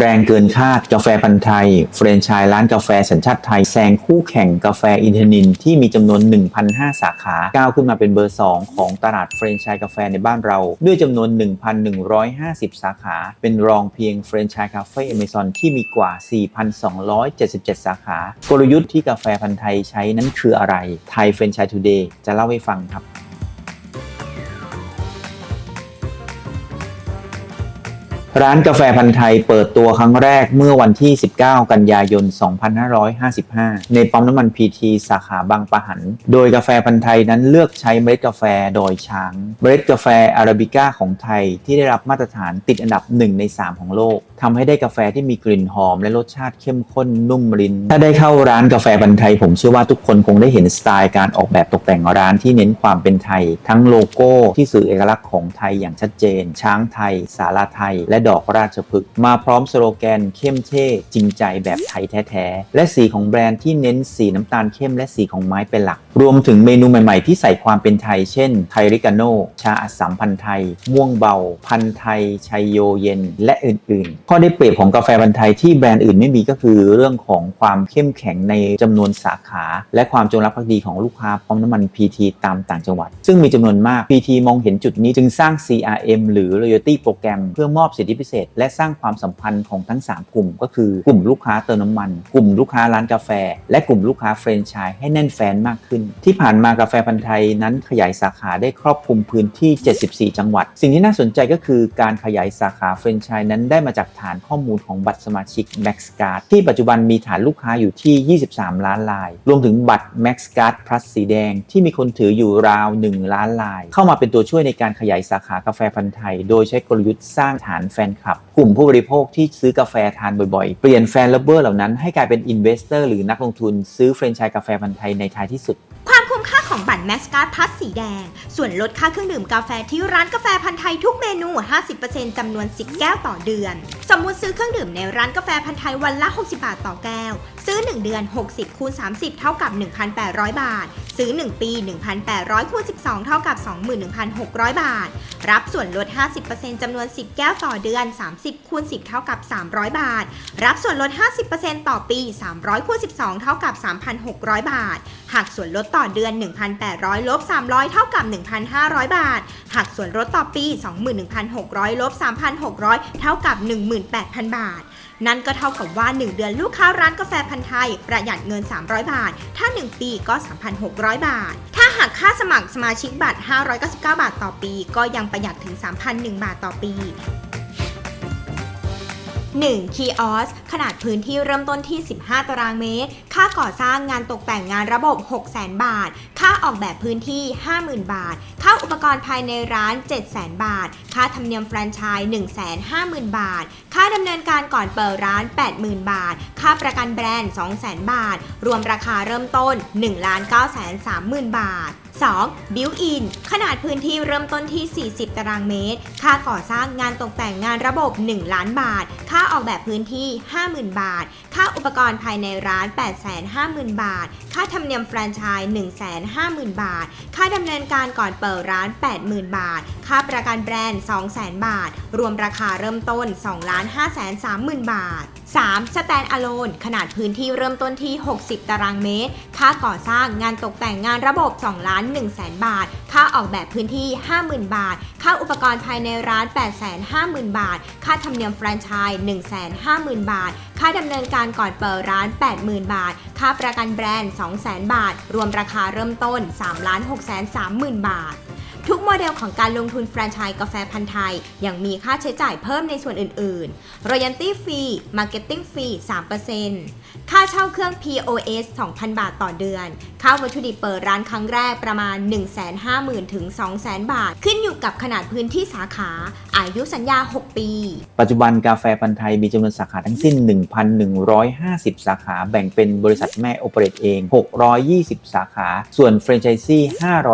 แรงเกินคาดกาแฟพันธุ์ไทย เฟรนไชส์ร้านกาแฟสัญชาติไทยแซงคู่แข่งกาแฟอินเทนินที่มีจำนวน 1,005 สาขาก้าวขึ้นมาเป็นเบอร์ 2 ของตลาดเฟรนไชส์กาแฟในบ้านเรา ด้วยจำนวน 1,150 สาขา เป็นรองเพียงเฟรนไชส์คาเฟ่อเมซอนที่มีกว่า 4,277 สาขา กลยุทธ์ที่กาแฟพันธุ์ไทยใช้นั้นคืออะไรไทยเฟรนไชส์ทูเดย์จะเล่าให้ฟังครับ ร้านกาแฟพันธ์ไทยเปิดตัวครั้งแรกเมื่อวันที่ 19 กันยายน 2555 ในปั๊มน้ำมันพีทีสาขาบางปะหัน โดยกาแฟพันธ์ไทยนั้นเลือกใช้เมล็ดกาแฟโดยช้าง เมล็ดกาแฟอาราบิก้าของไทยที่ได้รับมาตรฐานติดอันดับ 1 ใน 3 ของโลก ทำให้ได้กาแฟที่มีกลิ่นหอมและรสชาติเข้มข้นนุ่มลิ้น ถ้าได้เข้าร้านกาแฟพันไทย ผมเชื่อว่าทุกคนคงได้เห็นสไตล์การออกแบบตกแต่งร้านที่เน้นความเป็นไทย ทั้งโลโก้ที่สื่อเอกลักษณ์ของไทยอย่างชัดเจน ช้างไทย สาราไทย และดอกราชพฤกษ์มาพร้อมสโลแกน เข้มเท่จริงใจแบบไทยแท้ๆและสีของแบรนด์ที่เน้นสีน้ำตาลเข้มและสีของไม้เป็นหลัก รวมถึงเมนูใหม่ๆ ที่ใส่ความเป็นไทย เช่น ไทริกาโน ชาอัสสัมพันธ์ไทย ม่วงเบา พันธ์ไทย ชัยโยเย็น และอื่นๆ ข้อได้เปรียบของกาแฟพันธ์ไทยที่แบรนด์อื่นไม่มีก็คือเรื่องของความเข้มแข็งในจำนวนสาขา และความจงรักภักดีของลูกค้าปั๊มน้ำมัน PT ตามต่างจังหวัด ซึ่งมีจำนวนมาก PT มองเห็นจุดนี้จึงสร้าง CRM หรือ Loyalty โปรแกรมเพื่อมอบสิทธิพิเศษ และสร้างความสัมพันธ์ของทั้ง 3 กลุ่ม ก็คือกลุ่มลูกค้าเติมน้ำมัน กลุ่มลูกค้าร้านกาแฟ และกลุ่มลูกค้าเฟรนไชส์ให้แน่นแฟนมากขึ้นที่ผ่านมากาแฟพันธ์ไทยนั้นขยายสาขาได้ครอบคลุมพื้นที่ 74 จังหวัด สิ่งที่น่าสนใจก็คือการขยายสาขาเฟรนไชส์นั้นได้มาจากฐานข้อมูลของบัตรสมาชิก Max Card ที่ปัจจุบันมีฐานลูกค้าอยู่ที่ 23 ล้านลาย รวมถึงบัตร Max Card Plus สีแดง ที่มีคนถืออยู่ราว 1 ล้านลาย เข้ามาเป็นตัวช่วยในการขยายสาขากาแฟพันธ์ไทย โดยใช้กลยุทธ์สร้างฐานแฟนคลับ กลุ่มผู้บริโภคที่ซื้อกาแฟทานบ่อยๆ เปลี่ยนแฟนเลเวอร์เหล่านั้นให้กลายเป็นอินเวสเตอร์หรือนักลงทุนซื้อเฟรนไชส์กาแฟพันธ์ไทยในท้ายที่สุด ความคุ้มค่าของบัตรแมสการ์ดพัสสีแดง ส่วนลดค่าเครื่องดื่มกาแฟที่ร้านกาแฟพันธ์ไทยทุกเมนู 50%จำนวน 10 แก้วต่อเดือน สมมุติซื้อเครื่องดื่มในร้านกาแฟพันธ์ไทยวันละ 60 บาทต่อแก้ว ซื้อ 1 เดือน 60คูณ30 เท่ากับ 1,800 บาท ซื้อ 1 ปี 1,800คูณ12 เท่ากับ 21,600 บาท รับส่วนลด 50%จำนวน 10 แก้วต่อเดือน 30คูณ10 เท่ากับ 300 บาท รับส่วนลด 50%ต่อปี 300คูณ12 เท่ากับ 3,600 บาทหากส่วนลดต่อเดือน 1,800ลบ300 เท่ากับ 1,500 บาทหากส่วนลดต่อปี 21,600ลบ3,600 เท่ากับ 18,000 บาท นั่นก็เท่ากับว่า 1 เดือนลูกค้าร้านกาแฟพันธ์ไทย ประหยัดเงิน 300 บาท ถ้า 1 ปีก็ 3,600 บาท ถ้าหากค่าสมัครสมาชิกบัตร 599 บาทต่อปี ก็ยังประหยัดถึง 3,001 บาทต่อปี 1. คีออสขนาดพื้นที่เริ่มต้นที่ 15 ตารางเมตร ค่าก่อสร้างงานตกแต่งงานระบบ 600,000 บาท ค่าออกแบบพื้นที่ 50,000 บาท ค่าอุปกรณ์ภายในร้าน 700,000 บาท ค่าธรรมเนียมแฟรนไชส์150,000 บาท ค่าดำเนินการก่อนเปิดร้าน 80,000 บาท ค่าประกันแบรนด์ 200,000 บาท รวมราคาเริ่มต้น 1,930,000 บาท 2. บิวอินขนาดพื้นที่เริ่มต้นที่ 40 ตารางเมตร ค่าก่อสร้างงานตกแต่งงานระบบ 1 ล้านบาท ค่าออกแบบพื้นที่ 50,000 บาท ค่าอุปกรณ์ภายในร้าน 850,000 บาท ค่าธรรมเนียมแฟรนไชส์150,000 บาท ค่าดำเนินการก่อนเปิดร้าน 80,000 บาท ค่าประกันแบรนด์ 200,000 บาท รวมราคาเริ่มต้น 2,530,000บาท 3. สแตนอะโลนขนาดพื้นที่เริ่มต้นที่ 60 ตารางเมตร ค่าก่อสร้างงานตกแต่งงานระบบ 2 ล้าน1แสนบาท ค่าออกแบบพื้นที่ 50,000 บาท ค่าอุปกรณ์ภายในร้าน 850,000 บาท ค่าธรรมเนียมแฟรนไชส์150,000 บาท ค่าดำเนินการก่อนเปิดร้าน 80,000 บาท ค่าประกันแบรนด์ 200,000 บาท รวมราคาเริ่มต้น 3,630,000 บาท ทุกโมเดลของการลงทุนแฟรนไชส์กาแฟพันธ์ไทย ยังมีค่าใช้จ่ายเพิ่มในส่วนอื่นๆ Royalty Fee Marketing Fee 3%ค่าเช่าเครื่อง POS 2,000 บาทต่อเดือน ค่าวัตถุดิบเปิดร้านครั้งแรกประมาณ 150,000ถึง200,000 บาท ขึ้นอยู่กับขนาดพื้นที่สาขา อายุสัญญา 6 ปี ปัจจุบันกาแฟพันธ์ไทยมีจำนวนสาขาทั้งสิ้น 1,150 สาขาแบ่งเป็นบริษัทแม่โอเปเรตเอง 620 สาขา ส่วนเฟรนไชส์ซี่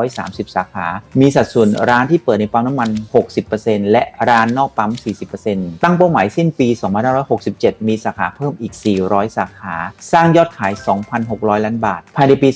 530 สาขา มีสัดสัดส่วนร้านที่เปิดในปั๊มน้ำมัน 60%และร้านนอกปั๊ม 40%ตั้งเป้าหมายสิ้นปี 2567 มีสาขาเพิ่มอีก 400 สาขา สร้างยอดขาย 2,600 ล้านบาท ภายในปี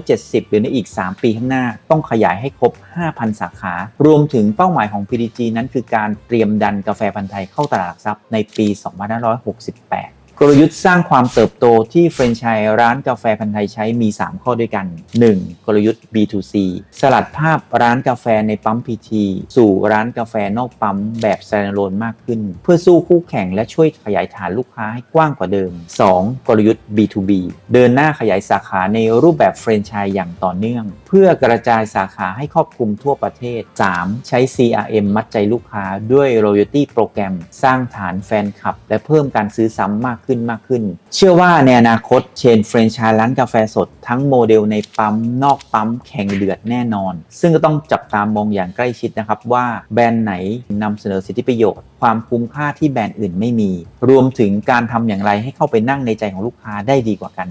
2570 หรือในอีก 3 ปีข้างหน้า ต้องขยายให้ครบ 5,000 สาขา รวมถึงเป้าหมายของ PDG นั้นคือการเตรียมดันกาแฟพันธุ์ไทยเข้าตลาดหลักทรัพย์ในปี 2568 กลยุทธ์สร้างความเติบโตที่แฟรนไชส์ร้านกาแฟพันธ์ไทยใช้มี 3 ข้อด้วยกัน 1. กลยุทธ์ B2C สลัดภาพร้านกาแฟในปั๊ม PT สู่ร้านกาแฟนอกปั๊มแบบ standalone มากขึ้น เพื่อสู้คู่แข่งและช่วยขยายฐานลูกค้าให้กว้างกว่าเดิม 2. กลยุทธ์ B2B เดินหน้าขยายสาขาในรูปแบบแฟรนไชส์อย่างต่อเนื่อง พื่อกระจายสาขาให้ครอบคลุมทั่วประเทศ 3. ใช้ CRM มัดใจลูกค้าด้วย loyalty โปรแกรม สร้างฐานแฟนคลับ และเพิ่มการซื้อซ้ำมากขึ้นมากขึ้น เชื่อว่าในอนาคตเชนแฟรนไชส์ร้านกาแฟสด ทั้งโมเดลในปั๊ม นอกปั๊ม แข่งเดือดแน่นอน ซึ่งก็ต้องจับตามองอย่างใกล้ชิดนะครับว่าแบรนด์ไหนนำเสนอสิทธิประโยชน์ ความคุ้มค่าที่แบรนด์อื่นไม่มี รวมถึงการทำอย่างไรให้เข้าไปนั่งในใจของลูกค้าได้ดีกว่ากัน